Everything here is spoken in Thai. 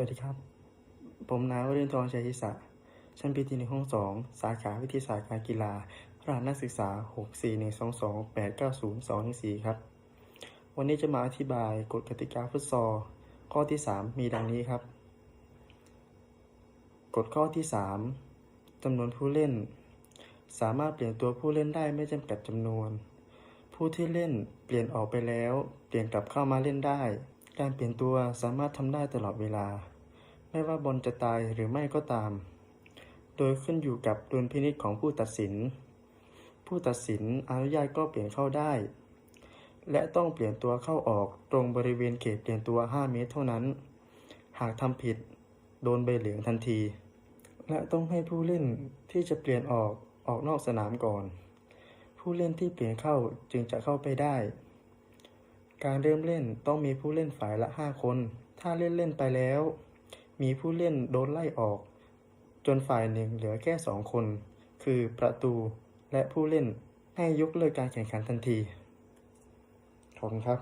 วัสดีครับ ผมนายวรินทร์ทองชัยฮิสะชั้นปีที่หนึ่งห้องสองสาขาวิทยาศาสตร์การกีฬารหัสนักศึกษา 6 4 1 2 2 8 9 0 2 4ครับ วันนี้จะมาอธิบายกฎกติกาฟุตซอล ข้อที่ 3 มีดังนี้ครับ กฎข้อที่ 3จำนวนผู้เล่น สามารถเปลี่ยนตัวผู้เล่นได้ไม่จำกัดจำนวน ผู้ที่เล่นเปลี่ยนออกไปแล้ว เปลี่ยนกลับเข้ามาเล่นได้ การเปลี่ยนตัวสามารถทำได้ตลอดเวลา ไม่ว่าบอลจะตายหรือไม่ก็ตาม โดยขึ้นอยู่กับดุลพินิจของผู้ตัดสิน ผู้ตัดสินอนุญาตก็เปลี่ยนเข้าได้ และต้องเปลี่ยนตัวเข้าออกตรงบริเวณเขตเปลี่ยนตัว 5 เมตรเท่านั้น หากทำผิด โดนใบเหลืองทันที และต้องให้ผู้เล่นที่จะเปลี่ยนออกออกนอกสนามก่อน ผู้เล่นที่เปลี่ยนเข้าจึงจะเข้าไปได้ การเริ่มเล่นต้องมีผู้เล่นฝ่ายละ 5 คน ถ้าเล่นเล่นไปแล้ว มีผู้เล่นโดนไล่ออก จนฝ่ายหนึ่งเหลือแค่ 2 คน คือประตูและผู้เล่นให้ยกเลิกการแข่งขันทันทีขอบคุณครับ